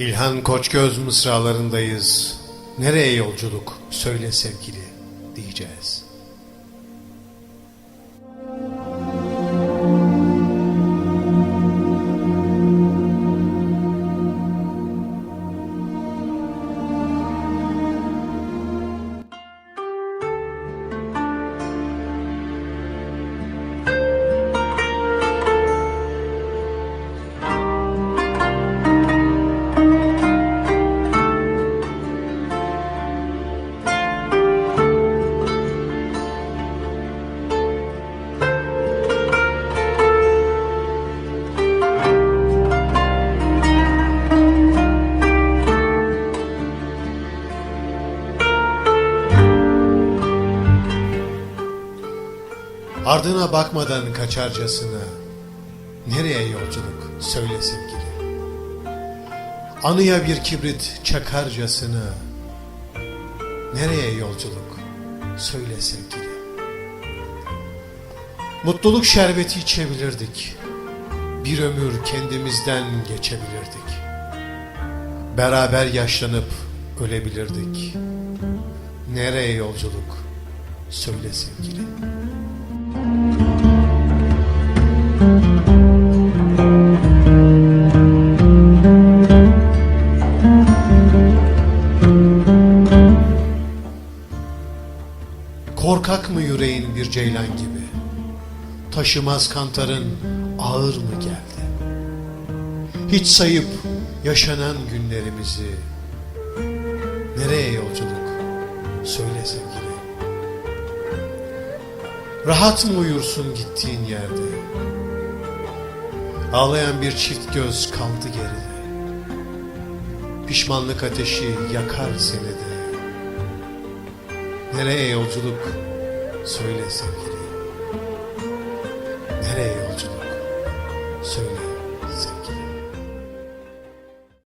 İlhan Koçgöz mısralarındayız. Nereye yolculuk söyle sevgili diyeceğiz. Ardına bakmadan kaçarcasına nereye yolculuk söyle sevgili. Anıya bir kibrit çakarcasına nereye yolculuk söyle sevgili. Mutluluk şerbeti içebilirdik. Bir ömür kendimizden geçebilirdik. Beraber yaşlanıp ölebilirdik. Nereye yolculuk söyle sevgili. Korkak mı yüreğin bir ceylan gibi? Taşımaz kantarın ağır mı geldi? Hiç sayıp yaşanan günlerimizi nereye yolculuk söyle sevgili. Rahat mı uyursun gittiğin yerde? Ağlayan bir çift göz kaldı geride. Pişmanlık ateşi yakar seni de. Nereye yolculuk söyle sevgili. Nereye yolculuk?